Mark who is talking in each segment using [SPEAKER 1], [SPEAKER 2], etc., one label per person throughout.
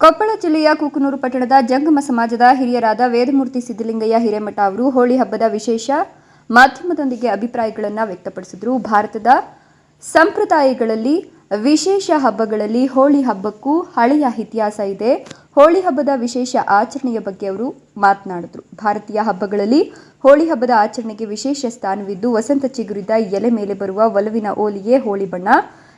[SPEAKER 1] ಕೊಪ್ಪಳ ಜಿಲ್ಲೆಯ ಕುಕನೂರು ಪಟ್ಟಣದ ಜಂಗಮ ಸಮಾಜದ ಹಿರಿಯರಾದ ವೇದಮೂರ್ತಿ ಸಿದ್ದಲಿಂಗಯ್ಯ ಹಿರೇಮಠ ಅವರು ಹೋಳಿ ಹಬ್ಬದ ವಿಶೇಷ ಮಾಧ್ಯಮದೊಂದಿಗೆ ಅಭಿಪ್ರಾಯಗಳನ್ನು ವ್ಯಕ್ತಪಡಿಸಿದರು. ಭಾರತದ ಸಂಪ್ರದಾಯಗಳಲ್ಲಿ ವಿಶೇಷ ಹಬ್ಬಗಳಲ್ಲಿ ಹೋಳಿ ಹಬ್ಬಕ್ಕೂ ಹಳೆಯ ಇತಿಹಾಸ ಇದೆ. ಹೋಳಿ ಹಬ್ಬದ ವಿಶೇಷ ಆಚರಣೆಯ ಬಗ್ಗೆ ಅವರು ಮಾತನಾಡಿದರು. ಭಾರತೀಯ ಹಬ್ಬಗಳಲ್ಲಿ ಹೋಳಿ ಹಬ್ಬದ ಆಚರಣೆಗೆ ವಿಶೇಷ ಸ್ಥಾನವಿದ್ದು, ವಸಂತ ಚಿಗುರಿದ ಎಲೆ ಮೇಲೆ ಬರುವ ಒಲವಿನ ಓಲಿಯೇ ಹೋಳಿ ಬಣ್ಣ.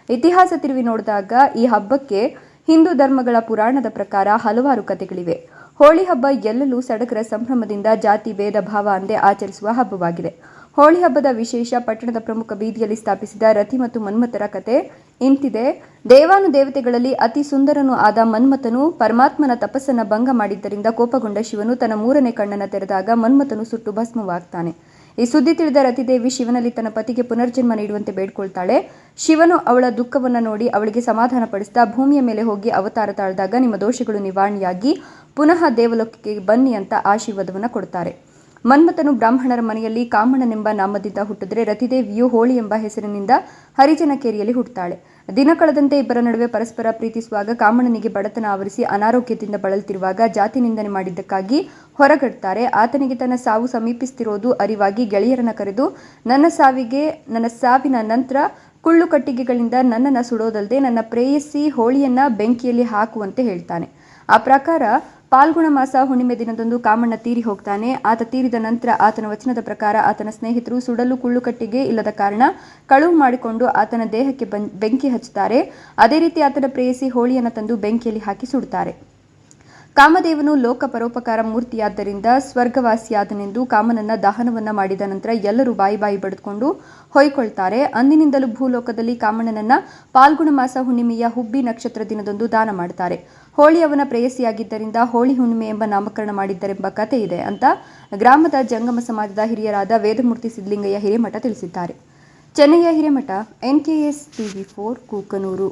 [SPEAKER 1] ಇತಿಹಾಸ ತಿರುವಿ ನೋಡಿದಾಗ ಈ ಹಬ್ಬಕ್ಕೆ ಹಿಂದೂ ಧರ್ಮಗಳ ಪುರಾಣದ ಪ್ರಕಾರ ಹಲವಾರು ಕಥೆಗಳಿವೆ. ಹೋಳಿ ಹಬ್ಬ ಎಲ್ಲೆಲ್ಲೂ ಸಡಗರ ಸಂಭ್ರಮದಿಂದ ಜಾತಿ, ಭೇದ, ಭಾವ ಅಂದೇ ಆಚರಿಸುವ ಹಬ್ಬವಾಗಿದೆ. ಹೋಳಿ ಹಬ್ಬದ ವಿಶೇಷ ಪಟ್ಟಣದ ಪ್ರಮುಖ ಬೀದಿಯಲ್ಲಿ ಸ್ಥಾಪಿಸಿದ ರತಿ ಮತ್ತು ಮನ್ಮಥರ ಕತೆ ಇಂತಿದೆ. ದೇವಾನುದೇವತೆಗಳಲ್ಲಿ ಅತಿ ಸುಂದರನೂ ಆದ ಮನ್ಮಥನು ಪರಮಾತ್ಮನ ತಪಸ್ಸನ್ನ ಭಂಗ ಮಾಡಿದ್ದರಿಂದ ಕೋಪಗೊಂಡ ಶಿವನು ತನ್ನ ಮೂರನೇ ಕಣ್ಣನ್ನು ತೆರೆದಾಗ ಮನ್ಮಥನು ಸುಟ್ಟು ಭಸ್ಮವಾಗ್ತಾನೆ. ಈ ಸುದ್ದಿ ತಿಳಿದ ರತಿದೇವಿ ಶಿವನಲ್ಲಿ ತನ್ನ ಪತಿಗೆ ಪುನರ್ಜನ್ಮ ನೀಡುವಂತೆ ಬೇಡ್ಕೊಳ್ತಾಳೆ. ಶಿವನು ಅವಳ ದುಃಖವನ್ನು ನೋಡಿ ಅವಳಿಗೆ ಸಮಾಧಾನ ಪಡಿಸ್ತಾ ಭೂಮಿಯ ಮೇಲೆ ಹೋಗಿ ಅವತಾರ ತಾಳ್ದಾಗ ನಿಮ್ಮ ದೋಷಗಳು ನಿವಾರಣೆಯಾಗಿ ಪುನಃ ದೇವಲೋಕಕ್ಕೆ ಬನ್ನಿ ಅಂತ ಆಶೀರ್ವಾದವನ್ನು ಕೊಡ್ತಾರೆ. ಮನ್ಮಥನು ಬ್ರಾಹ್ಮಣರ ಮನೆಯಲ್ಲಿ ಕಾಮಣ್ಣನೆಂಬ ನಾಮದಿಂದ ಹುಟ್ಟಿದ್ರೆ ರತಿದೇವಿಯು ಹೋಳಿ ಎಂಬ ಹೆಸರಿನಿಂದ ಹರಿಜನ ಕೇರಿಯಲ್ಲಿ ಹುಟ್ಟುತ್ತಾಳೆ ದಿನ ಕಳೆದಂತೆ ಇಬ್ಬರ ನಡುವೆ ಪರಸ್ಪರ ಪ್ರೀತಿಸುವಾಗ ಕಾಮಣ್ಣನಿಗೆ ಬಡತನ ಆವರಿಸಿ ಅನಾರೋಗ್ಯದಿಂದ ಬಳಲ್ತಿರುವಾಗ ಜಾತಿ ನಿಂದನೆ ಮಾಡಿದ್ದಕ್ಕಾಗಿ ಹೊರಗಡ್ತಾರೆ. ಆತನಿಗೆ ತನ್ನ ಸಾವು ಸಮೀಪಿಸ್ತಿರೋದು ಅರಿವಾಗಿ ಗೆಳೆಯರನ್ನ ಕರೆದು, ನನ್ನ ಸಾವಿಗೆ, ನನ್ನ ಸಾವಿನ ನಂತರ ಕುಳ್ಳು ಕಟ್ಟಿಗೆಗಳಿಂದ ನನ್ನನ್ನು ಸುಡೋದಲ್ಲದೆ ನನ್ನ ಪ್ರೇಯಸಿ ಹೋಳಿಯನ್ನ ಬೆಂಕಿಯಲ್ಲಿ ಹಾಕುವಂತೆ ಹೇಳ್ತಾನೆ. ಆ ಪ್ರಕಾರ ಪಾಲ್ಗುಣ ಮಾಸ ಹುಣ್ಣಿಮೆ ದಿನದಂದು ಕಾಮಣ್ಣ ತೀರಿ ಹೋಗ್ತಾನೆ. ಆತ ತೀರಿದ ನಂತರ ಆತನ ವಚನದ ಪ್ರಕಾರ ಆತನ ಸ್ನೇಹಿತರು ಸುಡಲು ಕುಳ್ಳುಕಟ್ಟಿಗೆ ಇಲ್ಲದ ಕಾರಣ ಕಳುವು ಮಾಡಿಕೊಂಡು ಆತನ ದೇಹಕ್ಕೆ ಬೆಂಕಿ ಹಚ್ಚುತ್ತಾರೆ. ಅದೇ ರೀತಿ ಆತನ ಪ್ರೇಯಸಿ ಹೋಳಿಯನ್ನು ತಂದು ಬೆಂಕಿಯಲ್ಲಿ ಹಾಕಿ ಸುಡುತ್ತಾರೆ ಕಾಮದೇವನು ಲೋಕ ಪರೋಪಕಾರ ಮೂರ್ತಿಯಾದ್ದರಿಂದ ಸ್ವರ್ಗವಾಸಿಯಾದನೆಂದು ಕಾಮನನ್ನ ದಹನವನ್ನ ಮಾಡಿದ ನಂತರ ಎಲ್ಲರೂ ಬಾಯಿ ಬಾಯಿ ಬಡಿದುಕೊಂಡು ಹೊಯ್ಕೊಳ್ತಾರೆ. ಅಂದಿನಿಂದಲೂ ಭೂಲೋಕದಲ್ಲಿ ಕಾಮಣ್ಣನನ್ನ ಪಾಲ್ಗುಣ ಮಾಸ ಹುಣ್ಣಿಮೆಯ ಹುಬ್ಬಿ ನಕ್ಷತ್ರ ದಿನದಂದು ದಾನ ಮಾಡ್ತಾರೆ. ಹೋಳಿ ಅವನ ಪ್ರೇಯಸಿಯಾಗಿದ್ದರಿಂದ ಹೋಳಿ ಹುಣ್ಣಿಮೆ ಎಂಬ ನಾಮಕರಣ ಮಾಡಿದ್ದರೆಂಬ ಕಥೆ ಇದೆ ಅಂತ ಗ್ರಾಮದ ಜಂಗಮ ಸಮಾಜದ ಹಿರಿಯರಾದ ವೇದಮೂರ್ತಿ ಸಿದ್ಲಿಂಗಯ್ಯ ಹಿರೇಮಠ ತಿಳಿಸಿದ್ದಾರೆ. Chennayya Hiremath NKS TV four Kukanur